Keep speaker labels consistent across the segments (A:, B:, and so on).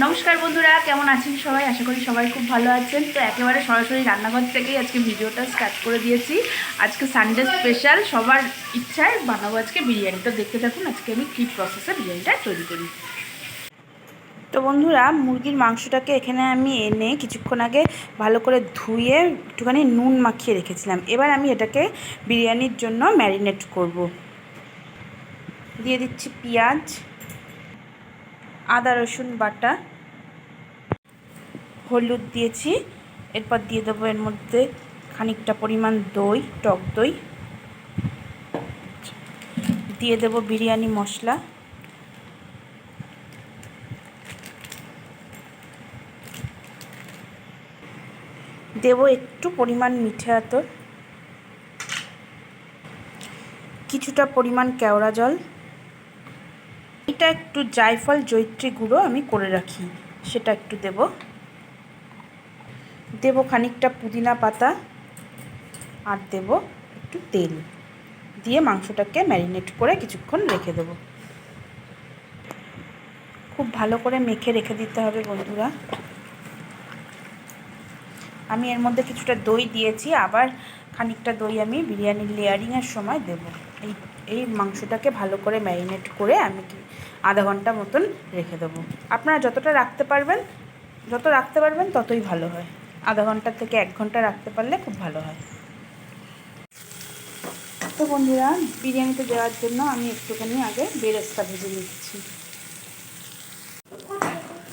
A: নমস্কার বন্ধুরা, কেমন আছেন সবাই? আশা করি সবাই খুব ভালো আছেন। তো একেবারে সরাসরি রান্নাঘর থেকেই আজকে ভিডিওটা স্টার্ট করে দিয়েছি। আজকে সানডে স্পেশাল সবার ইচ্ছায় বানাবো আজকে বিরিয়ানি। তো দেখতে থাকুন, আজকে আমি কী প্রসেসে বিরিয়ানিটা তৈরি করি। তো বন্ধুরা, মুরগির মাংসটাকে এখানে আমি এনে কিছুক্ষণ আগে ভালো করে ধুয়ে একটুখানি নুন মাখিয়ে রেখেছিলাম। এবার আমি এটাকে বিরিয়ানির জন্য ম্যারিনেট করব। দিয়ে দিচ্ছি পেঁয়াজ আদা, রসুন বাটা, হলুদ দিয়েছি। এরপর দিয়ে দেবো এর মধ্যে খানিকটা পরিমাণ দই, টক দই। দিয়ে দেবো বিরিয়ানি মশলা। দেবো একটু পরিমাণ মিঠে আতর। কিছুটা পরিমাণ কেওড়া জল। এটা একটু জায়ফল জৈত্রী গুঁড়ো আমি করে রাখি, সেটা একটু দেব। দেব খানিকটা পুদিনা পাতা আর দেব একটু তেল দিয়ে মাংসটাকে ম্যারিনেট করে কিছুক্ষণ রেখে দেব। খুব ভালো করে মেখে রেখে দিতে হবে বন্ধুরা। আমি এর মধ্যে কিছুটা দই দিয়েছি, আবার খানিকটা দই আমি বিরিয়ানির লেয়ারিংয়ের সময় দেব। এই এই মাংসটাকে ভালো করে ম্যারিনেট করে আমি কি আধা ঘণ্টা মতন রেখে দেবো। আপনারা যতটা রাখতে পারবেন, যত রাখতে পারবেন ততই ভালো হয়। আধা ঘণ্টা থেকে এক ঘণ্টা রাখতে পারলে খুব ভালো হয়। তো বন্ধুরা বিরিয়ানিতে দেওয়ার জন্য আমি একটুখানি আগে বেরেস্তা ভেজে নিচ্ছি।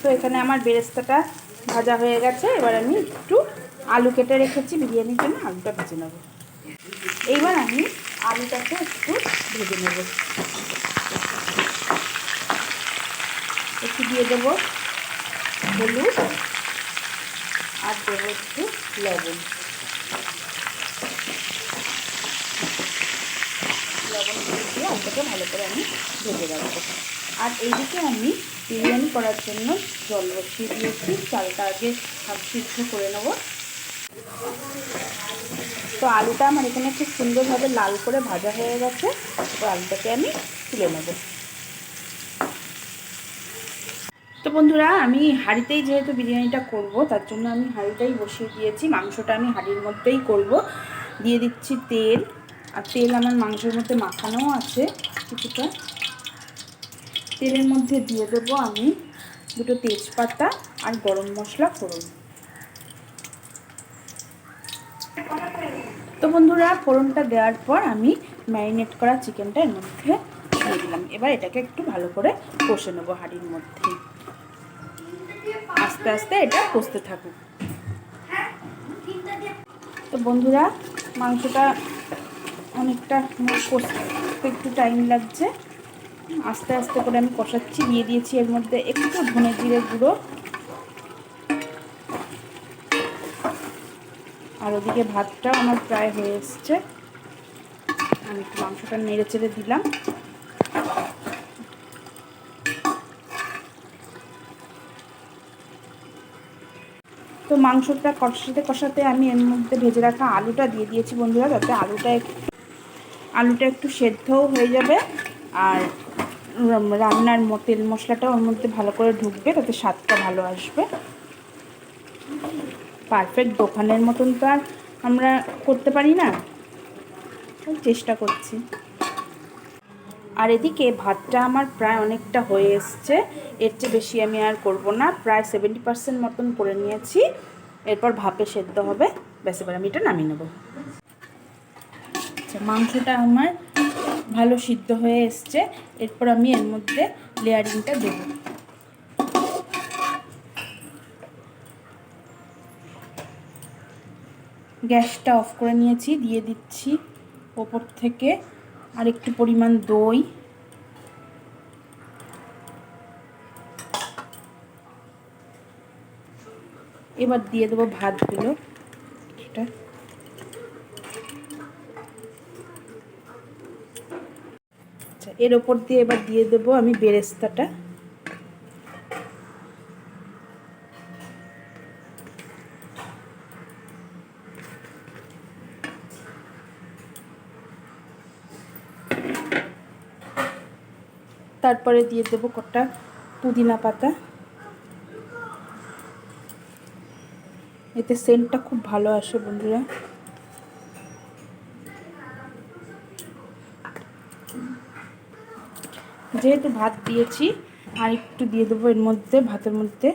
A: তো এখানে আমার বেরেস্তাটা ভাজা হয়ে গেছে। এবার আমি একটু আলু কেটে রেখেছি বিরিয়ানির জন্য, আলুটা ভেজে নেব। এইবার আমি আলুটাকে একটু ভেজে নেব। একটু দিয়ে দেবো হলুদ আর দেবো একটু লবণ। দিয়ে আলুটাকে ভালো করে আমি ভেজে রাখব আর এইদিকে আমি বিরিয়ানি করার জন্য জল বসিয়ে দিয়েছি। চালটা আগে হাফ সিদ্ধ করে নেব। তো আলুটা আমার এখানে খুব সুন্দরভাবে লাল করে ভাজা হয়ে গেছে। তো আলুটাকে আমি তুলে নেব। তো বন্ধুরা, আমি হাঁড়িতেই যেহেতু বিরিয়ানিটা করব, তার জন্য আমি হাঁড়িটাই বসিয়ে দিয়েছি। মাংসটা আমি হাঁড়ির মধ্যেই করব। দিয়ে দিচ্ছি তেল। আর তেল আমার মাংসের মধ্যে মাখানোও আছে কিছুটা। তেলের মধ্যে দিয়ে দেবো আমি দুটো তেজপাতা আর গরম মশলা ফোড়ন। তো বন্ধুরা, ফোড়নটা দেওয়ার পর আমি ম্যারিনেট করা চিকেনটা এর মধ্যে দিয়ে দিলাম। এবার এটাকে একটু ভালো করে কষে নেব হাঁড়ির মধ্যে। আস্তে আস্তে এটা কষতে থাকুক। তো বন্ধুরা, মাংসটা অনেকটা কষতে একটু টাইম লাগছে। আস্তে আস্তে করে আমি কষাচ্ছি, দিয়ে দিয়েছি এর মধ্যে একটু ধনে জিরে গুঁড়ো। আর ওদিকে ভাতটাও আমার প্রায় হয়ে এসছে। আমি একটু মাংসটা নেড়ে চেড়ে দিলাম। তো মাংসটা কষাতে কষাতে আমি এর মধ্যে ভেজে রাখা আলুটা দিয়ে দিয়েছি বন্ধুরা, যাতে আলুটা আলুটা একটু সেদ্ধও হয়ে যাবে আর রান্নার তেল মশলাটা ওর মধ্যে ভালো করে ঢুকবে, তাতে স্বাদটা ভালো আসবে। পারফেক্ট দোকানের মতন তো আর আমরা করতে পারি না। চেষ্টা করছি। আর এদিকে ভাতটা আমার প্রায় অনেকটা হয়ে এসছে। এর চেয়ে বেশি আমি আর করব না। প্রায় সেভেন্টি পার্সেন্ট মতন করে নিয়েছি। এরপর ভাপে সেদ্ধ হবে। ব্যাস, এবার আমি এটা নামিয়ে নেব। আচ্ছা মাংসটা আমার ভালো সিদ্ধ হয়ে এসছে। এরপর আমি এর মধ্যে লেয়ারিংটা দেব। গ্যাসটা অফ করে নিয়েছি, দিয়ে দিচ্ছি ওপর থেকে আর একটু পরিমাণ দই। এবার দিয়ে দেবো ভাতগুলো এটা আচ্ছা এর ওপর দিয়ে এবার দিয়ে দেবো আমি বেরেস্তাটা। তারপরে দিয়ে দেবো কটা পুদিনা পাতা। এতে সেন্টটা খুব ভালো আসে বন্ধুরা। যেহেতু ভাত দিয়েছি, আর একটু দিয়ে দেবো এর মধ্যে, ভাতের মধ্যে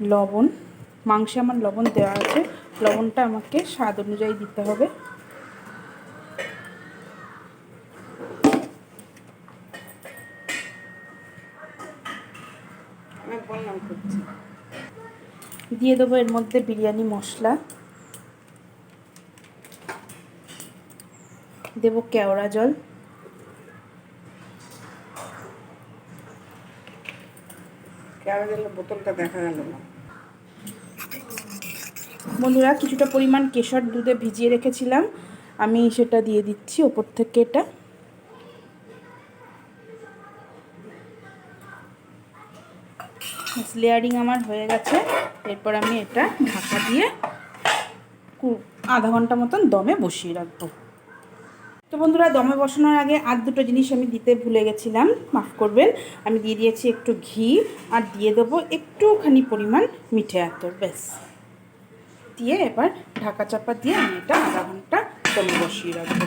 A: লবণ। মাংসে আমার লবণ দেওয়া আছে। লবণটা আমাকে স্বাদ অনুযায়ী দিতে হবে।
B: করছি।
A: দিয়ে দেবো এর মধ্যে বিরিয়ানি মশলা। দেবো কেওড়া জল।
B: বোতলটা দেখা গেল না।
A: বন্ধুরা কিছুটা পরিমাণ কেশর দুধে ভিজিয়ে রেখেছিলাম। আমি সেটা দিয়ে দিচ্ছি ওপর থেকে এটা। লেয়ারিং আমার হয়ে গেছে। এরপর আমি এটা ঢাকা দিয়ে আধা ঘণ্টা মতন দমে বসিয়ে রাখব। তো বন্ধুরা, দমে বসানোর আগে আর দুটো জিনিস আমি দিতে ভুলে গেছিলাম, মাফ করবেন। আমি দিয়ে দিয়েছি একটু ঘি আর দিয়ে দেবো একটুখানি পরিমাণ মিঠে আতর, ব্যাস। দিয়ে এবার ঢাকা চাপা দিয়ে আমি এটা আধা ঘণ্টা দমে বসিয়ে রাখব।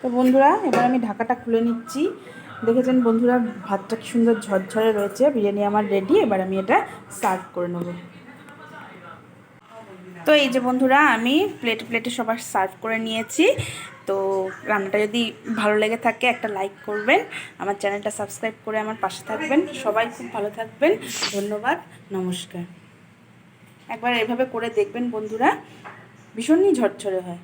A: তো বন্ধুরা, এবার আমি ঢাকাটা খুলে নিচ্ছি। দেখেছেন বন্ধুরা, ভাতটা কি সুন্দর ঝরঝরে রয়েছে। বিরিয়ানি আমার রেডি এবার আমি এটা সার্ভ করে নেব। তো এই যে বন্ধুরা, আমি প্লেটে প্লেটে সবার সার্ভ করে নিয়েছি। তো রান্নাটা যদি ভালো লেগে থাকে, একটা লাইক করবেন। আমার চ্যানেলটা সাবস্ক্রাইব করে আমার পাশে থাকবেন। সবাই খুব ভালো থাকবেন। ধন্যবাদ, নমস্কার। একবার এভাবে করে দেখবেন বন্ধুরা, ভীষণই ঝরঝরে হয়।